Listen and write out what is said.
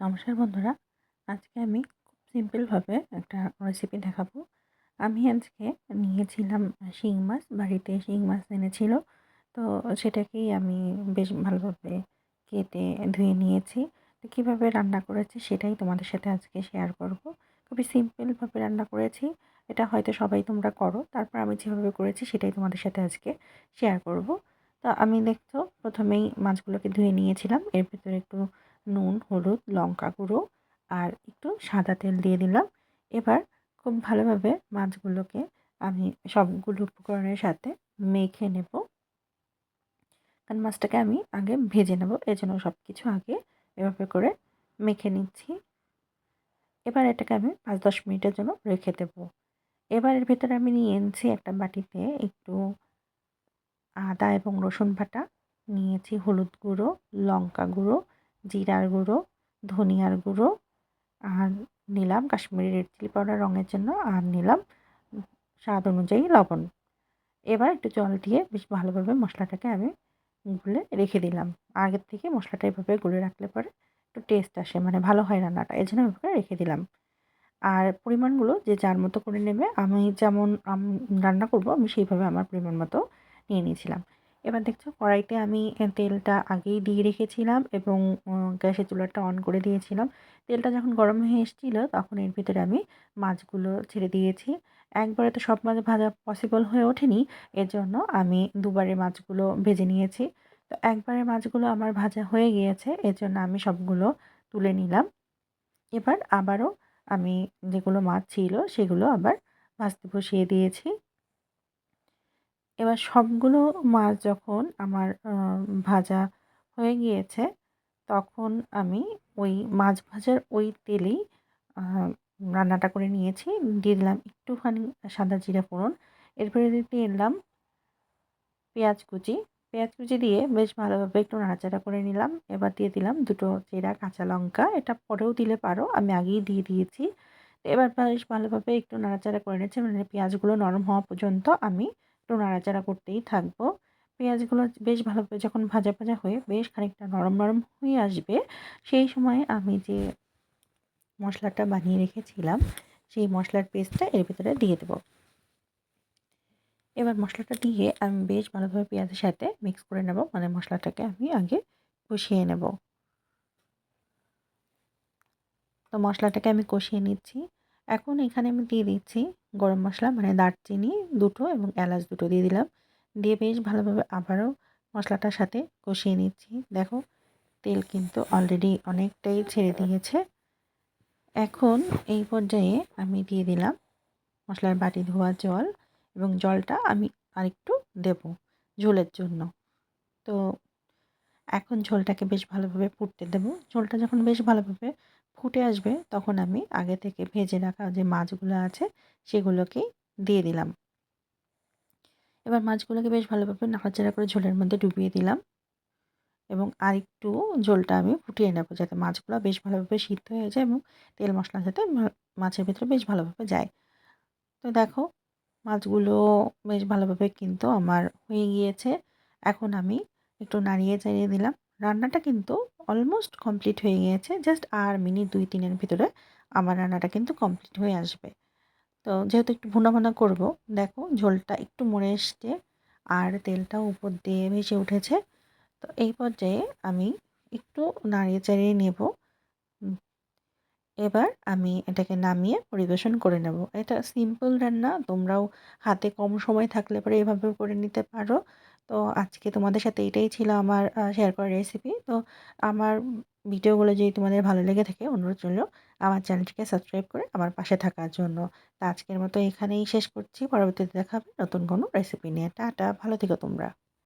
নমস্কার বন্ধুরা। আজকে আমি খুব সিম্পলভাবে একটা রেসিপি দেখাবো। আমি আজকে নিয়েছিলাম শিং মাছ, বাড়িতে শিং মাছ এনেছিল। তো সেটাকেই আমি বেশ ভালোভাবে কেটে ধুয়ে নিয়েছি। তো কীভাবে রান্না করেছি সেটাই তোমাদের সাথে আজকে শেয়ার করব। খুবই সিম্পলভাবে রান্না করেছি। এটা হয়তো সবাই তোমরা করো। তারপর আমি যেভাবে করেছি সেটাই তোমাদের সাথে আজকে শেয়ার করব। তো আমি দেখছ, প্রথমেই মাছগুলোকে ধুয়ে নিয়েছিলাম। এর ভিতরে একটু নুন, হলুদ, লঙ্কা গুঁড়ো আর একটু সাদা তেল দিয়ে দিলাম। এবার খুব ভালোভাবে মাছগুলোকে আমি সবগুলো উপকরণের সাথে মেখে নেব। কারণ মাছটাকে আমি আগে ভেজে নেব এই জন্য সব কিছু আগে এভাবে করে মেখে নিচ্ছি। এবার এটাকে আমি পাঁচ দশ মিনিটের জন্য রেখে দেব। এবার এর ভেতরে আমি নিয়ে এনেছি একটা বাটিতে একটু আদা এবং রসুন বাটা, নিয়েছি হলুদ গুঁড়ো, লঙ্কা গুঁড়ো জিরার গুঁড়ো, ধনিয়ার গুঁড়ো আর নিলাম কাশ্মীরি রেড চিলি পাউডার রঙের জন্য আর নিলাম স্বাদ অনুযায়ী লবণ। এবার একটু জল দিয়ে বেশ ভালোভাবে মশলাটাকে আমি গুলে রেখে দিলাম। আগের থেকে মশলাটা এভাবে গুলে রাখলে পরে একটু টেস্ট আসে মানে ভালো হয় রান্নাটা এই জন্য এভাবে রেখে দিলাম। আর পরিমাণগুলো যে যার মতো করে নেবে, আমি যেমন রান্না করব, আমি সেইভাবে আমার পরিমাণ মতো নিয়ে নিয়েছিলাম। এবার দেখছ কড়াইতে আমি তেলটা আগেই দিয়ে রেখেছিলাম এবং গ্যাসের চুলাটা অন করে দিয়েছিলাম। তেলটা যখন গরম হয়ে এসেছিল তখন এর ভিতরে আমি মাছগুলো ছেড়ে দিয়েছি। একবারে তো সব মাছ ভাজা পসিবল হয়ে ওঠেনি এর জন্য আমি দুবারে মাছগুলো ভেজে নিয়েছি। তো একবারে মাছগুলো আমার ভাজা হয়ে গিয়েছে এর জন্য আমি সবগুলো তুলে নিলাম। এবার আবারও আমি যেগুলো মাছ ছিল সেগুলো আবার ভাজতে বসিয়ে দিয়েছি। এবার সবগুলো মাছ যখন আমার ভাজা হয়ে গিয়েছে, তখন আমি ওই মাছ ভাজার ওই তেলেই রান্নাটা করে নিয়েছি। দিয়ে দিলাম একটুখানি সাদা জিরা ফোড়ন। এরপরে দিয়ে এলাম পেঁয়াজ কুচি। পেঁয়াজ কুচি দিয়ে বেশ ভালোভাবে একটু নাড়াচাড়া করে নিলাম। এবার দিয়ে দিলাম দুটো চেরা কাঁচা লঙ্কা। এটা পরেও দিলে পারো, আমি আগেই দিয়ে দিয়েছি। এবার বেশ ভালোভাবে একটু নাড়াচাড়া করে নিয়েছি। মানে পেঁয়াজগুলো নরম হওয়া পর্যন্ত আমি একটু নাড়াচাড়া করতেই থাকব। পেঁয়াজগুলো বেশ ভালোভাবে যখন ভাজা ভাজা হয়ে বেশ খানিকটা নরম নরম হয়ে আসবে, সেই সময় আমি যে মশলাটা বানিয়ে রেখেছিলাম, সেই মশলার পেস্টটা এর ভিতরে দিয়ে দেবো। এবার মশলাটা দিয়ে আমি বেশ ভালোভাবে পেঁয়াজের সাথে মিক্স করে নেব মানে মশলাটাকে আমি আগে কষিয়ে নেব। তো মশলাটাকে আমি কষিয়ে নিচ্ছি। এখন এখানে আমি দিয়ে দিচ্ছি গরম মশলা মানে দারচিনি দুটো এবং এলাচ দুটো দিয়ে দিলাম। দিয়ে বেশ ভালোভাবে আবারও মশলাটার সাথে কষিয়ে নিচ্ছি। দেখো, তেল কিন্তু অলরেডি অনেকটাই ছেড়ে দিয়েছে। এখন এই পর্যায়ে আমি দিয়ে দিলাম মশলার বাটি ধোয়া জল এবং জলটা আমি আরেকটু দেব ঝোলের জন্য। তো এখন ঝোলটাকে বেশ ভালোভাবে ফুটতে দেব। ঝোলটা যখন বেশ ভালোভাবে ফুটে আসবে, তখন আমি আগে থেকে ভেজে রাখা যে মাছগুলো আছে, সেগুলোকে দিয়ে দিলাম। এবার মাছগুলোকে বেশ ভালোভাবে নাড়াচাড়া করে ঝোলের মধ্যে ডুবিয়ে দিলাম এবং আরেকটু ঝোলটা আমি ফুটিয়ে নেব যাতে মাছগুলো বেশ ভালোভাবে সিদ্ধ হয়ে যায় এবং তেল মশলা যাতে মাছের ভিতরে বেশ ভালোভাবে যায়। তো দেখো, মাছগুলো বেশ ভালোভাবে কিন্তু আমার হয়ে গিয়েছে। এখন আমি একটু নাড়িয়ে চাড়িয়ে দিলাম। রান্নাটা কিন্তু অলমোস্ট কমপ্লিট হয়ে গিয়েছে। জাস্ট আর মিনিট দুই, তিনের ভিতরে আমার রান্নাটা কিন্তু কমপ্লিট হয়ে আসবে। তো যেহেতু একটু ভুনা ভুনা করব, দেখো ঝোলটা একটু মরে এসছে আর তেলটাও উপর দিয়ে ভেসে উঠেছে। তো এই পর্যায়ে আমি একটু নাড়িয়ে চাড়িয়ে নেব। এবার আমি এটাকে নামিয়ে পরিবেশন করে নেব। এটা সিম্পল রান্না, তোমরাও হাতে কম সময় থাকলে পরে এভাবে করে নিতে পারো। তো আজকে তোমাদের সাথে এটাই ছিল আমার শেয়ার করা রেসিপি তো আমার ভিডিওগুলো যদি তোমাদের ভালো লেগে থাকে, অনুরোধ রইল আমার চ্যানেলটিকে সাবস্ক্রাইব করে আমার পাশে থাকার জন্য। তা আজকের মতো এখানেই শেষ করছি। পরবর্তীতে দেখাবে নতুন কোনো রেসিপি নিয়ে। টাটা, ভালো থেকো তোমরা।